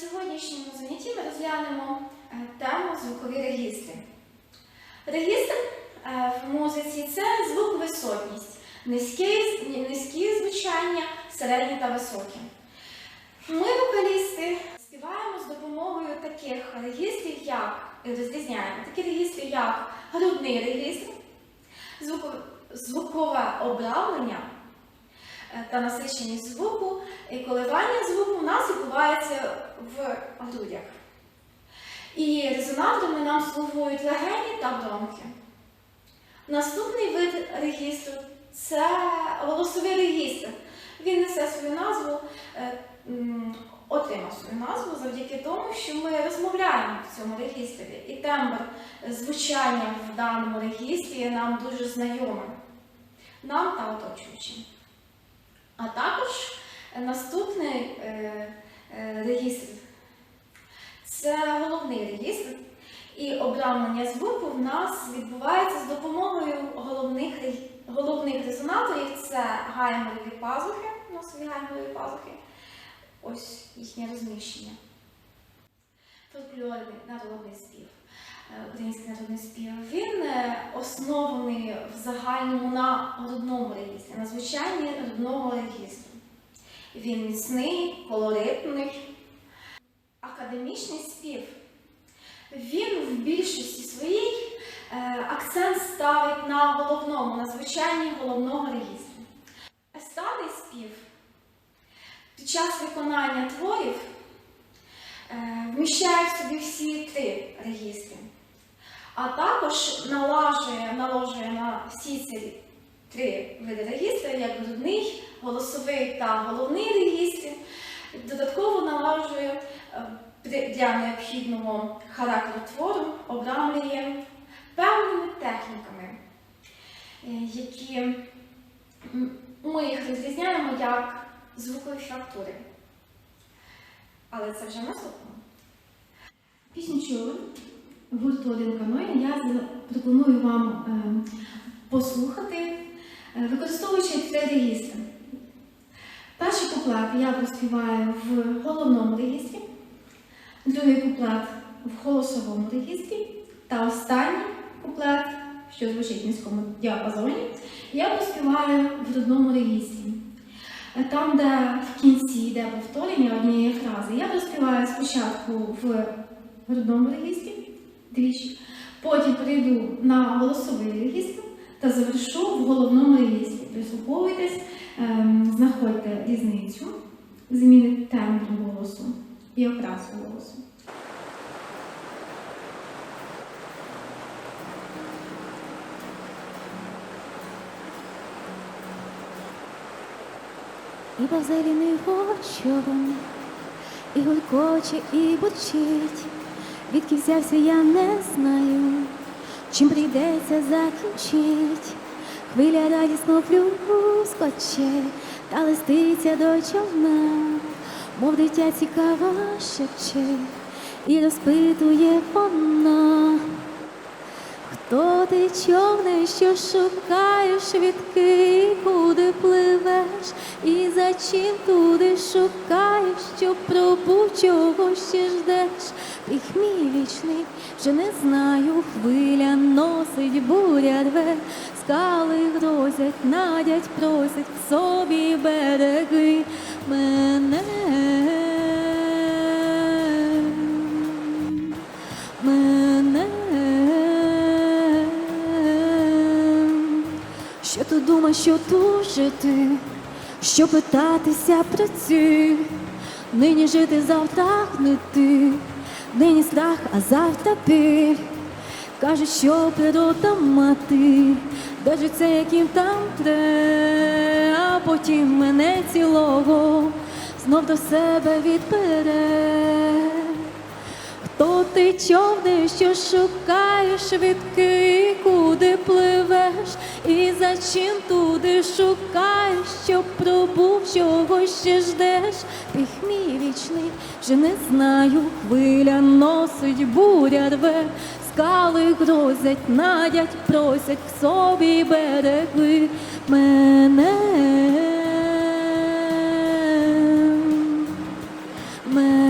сьогоднішньому занятті ми розглянемо е, тему звукові регістри. Регістр е, в музиці це звуковисотність, низькі, низькі звучання, середні та високі. Ми, вокалісти, співаємо з допомогою таких регістрів, як розрізняємо такі регістри, як грудний регістр, звукове обравлення е, та насиченість звуку, і коливання звуку у нас відбувається в грудях. І резонаторами нам слугують легені та бронхи. Наступний вид регістру це голосовий регістр. Він несе свою назву, е, отримав свою назву завдяки тому, що ми розмовляємо в цьому регістрі. І тембр звучання в даному регістрі нам дуже знайомий. Нам та оточуючим. А також е, наступний е, е, регістр це головний регістр. І обрамлення звуку в нас відбувається з допомогою головних, головних резонаторів. Це гайморові пазухи, носові гайморові пазухи. Ось їхнє розміщення. Фольклорний народний спів, український народний спів. Він е, оснований в загальному на грудному регістрі, на звучанні грудного регістру. Він міцний, колоритний. Академічний спів. Він в більшості своїй е, акцент ставить на головному, на звучанні головного регістру. Естрадний спів під час виконання творів е, вміщає в собі всі три регістри, а також налажує, наложує на всі ці три види регістрів, як грудний, голосовий та головний регістри, додатково наложує е, для необхідного характеру твору, обрамлює певними техніками, е, які ми їх розрізняємо як звукові фактури. Але це вже наступно. Пісню чули гурту один каноні. Я пропоную вам е, послухати, е, використовуючи три регістри. Перший куплет я проспіваю в головному регістрі, другий куплет в голосовому регістрі, та останній куплет, що звучить в низькому діапазоні, я проспіваю в грудному регістрі. Е, Там, де в кінці йде повторення однієї фрази, я проспіваю спочатку в грудному регістрі двічі, потім перейду на голосовий регістр та завершу в головному регістрі. Прислуховуйтесь, ем, знаходьте різницю, зміни тембру голосу і окрасу голосу. І базеліний човен, і гулькоче, і бурчить. Відки взявся, я не знаю, чим прийдеться закінчить. Хвиля радісно плюху скоче, та листиться до човна, мов дитя цікаво шепче, і розпитує вона. Хто ти човне, що шукаєш відки, куди пливеш, і за чим туди шукаєш, що пробув, чого ще ждеш? Тих мій вічний, вже не знаю, хвиля носить, буря рве, скали грозять, надять, просять к собі береги. Мене. Тут думаєш, що тужити, що питатися про ці, нині жити завтра гнити, нині страх, а завтра біль. Кажуть, що природа мати, держиться, яким там тре, а потім мене цілого знов до себе відбере. Хто ти човне, що шукаєш відки, куди пливеш, і за чим туди шукаєш, що пробув, чого ще ждеш? Тих мій вічний, вже не знаю, хвиля носить, буря рве, скали грозять, надять, просять к собі береги мене. Мене.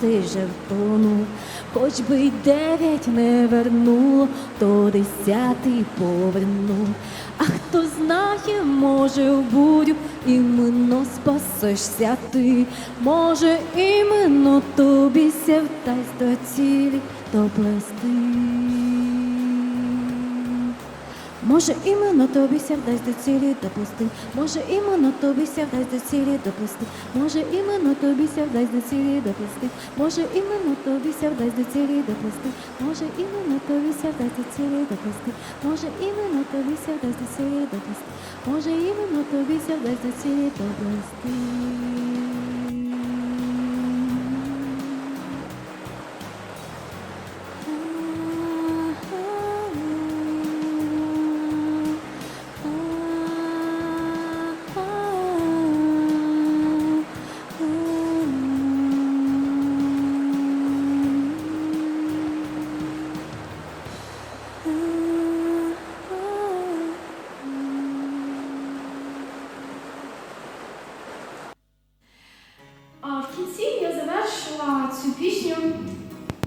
Шостий вже втонув, хоч би й дев'ять не вернуло, то десятий повернув. А хто знає, може в бурю іменно спасешся ти, може іменно тобі ся вдасть до цілі доплести. Може іменно тобі ся вдасть до цілі доплести, може іменно тобі ся вдасть до цілі доплести, може іменно тобі ся вдасть до цілі доплести, може іменно тобі ся вдасть до цілі доплести, може іменно тобі ся вдасть до цілі доплести, може іменно тобі ся вдасть до цілі доплести, може іменно тобі ся вдасть до цілі доплести.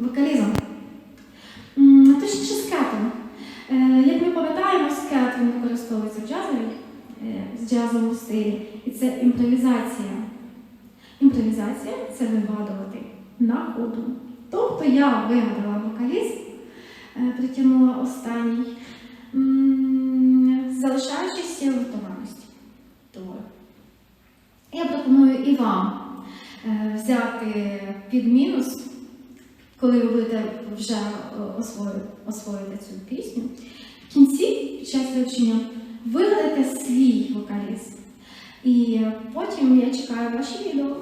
Вокалізмом. Точніше скетом. Е, Як ми пам'ятаємо, скет він використовується в джазовій, е, в джазовому стилі. І це імпровізація. Імпровізація це вигадувати на ходу. Тобто я вигадала вокаліз, е, притягнула останній, залишаючись в тональності твору. Я пропоную і вам е, взяти під мінус, коли ви будете вже е, освоїти цю пісню. В кінці, під час вивчення, вигадайте свій вокаліст. І потім я чекаю ваші відео.